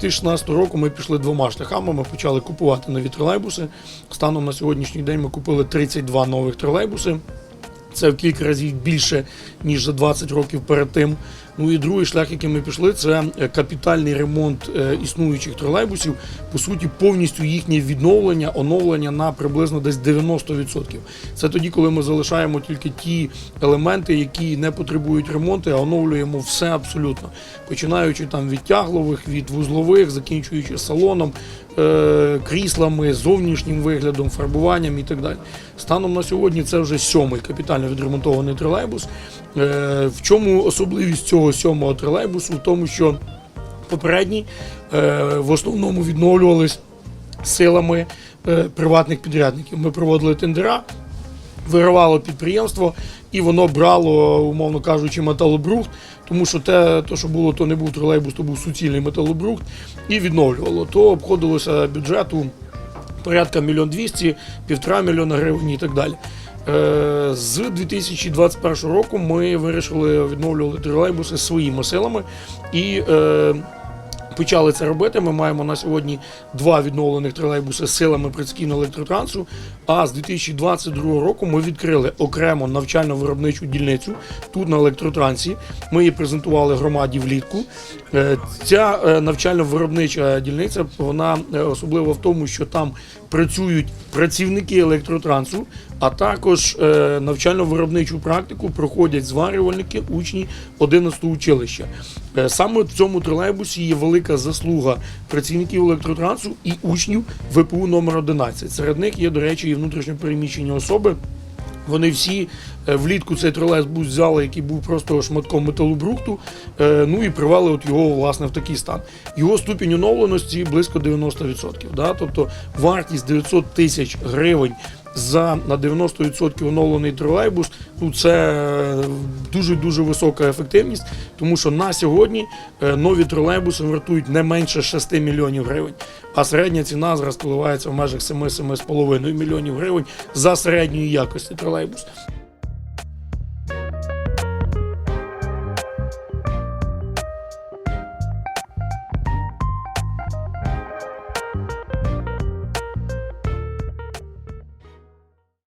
2016 року ми пішли двома шляхами. Ми почали купувати нові тролейбуси. Станом на сьогоднішній день ми купили 32 нових тролейбуси. Це в кілька разів більше, ніж за 20 років перед тим. Ну і другий шлях, який ми пішли, це е, капітальний ремонт е, існуючих тролейбусів. По суті, повністю їхнє відновлення, оновлення на приблизно десь 90%. Це тоді, коли ми залишаємо тільки ті елементи, які не потребують ремонту, а оновлюємо все абсолютно. Починаючи там від тяглових, від вузлових, закінчуючи салоном, е, кріслами, зовнішнім виглядом, фарбуванням і так далі. Станом на сьогодні це вже сьомий капітально відремонтований тролейбус. В чому особливість цього сьомого тролейбусу? В тому, що попередні е, в основному відновлювались силами е, приватних підрядників. Ми проводили тендера, виривало підприємство, і воно брало, умовно кажучи, металобрухт, тому що те, то, що було, то не був тролейбус, то був суцільний металобрухт, і відновлювало. То обходилося бюджету порядка мільйон двісті, півтора мільйона гривень і так далі. Е, З 2021 року ми вирішили відновлювати тролейбуси своїми силами і е, почали це робити. Ми маємо на сьогодні два відновлених тролейбуси з силами прицькійного електротрансу. А з 2022 року ми відкрили окремо навчально-виробничу дільницю тут на електротрансі. Ми її презентували громаді влітку. Е, Ця навчально-виробнича дільниця вона особлива в тому, що там працюють працівники електротрансу, а також е, навчально-виробничу практику проходять зварювальники, учні 11 училища. Е, Саме в цьому тролейбусі є велика заслуга працівників електротрансу і учнів ВПУ номер 11. Серед них є, до речі, і внутрішньопереміщені особи. Вони всі е, влітку цей тролейбус взяли, який був просто шматком металобрухту, ну і привели от його власне в такий стан. Його ступінь оновленості близько 90%. Да? Тобто вартість 900 тисяч гривень за на 90% оновлений тролейбус. Ну це дуже дуже висока ефективність, тому що на сьогодні е, нові тролейбуси вартують не менше 6 мільйонів гривень, а середня ціна зараз коливається в межах 7-7,5 мільйонів гривень за середньої якості тролейбус.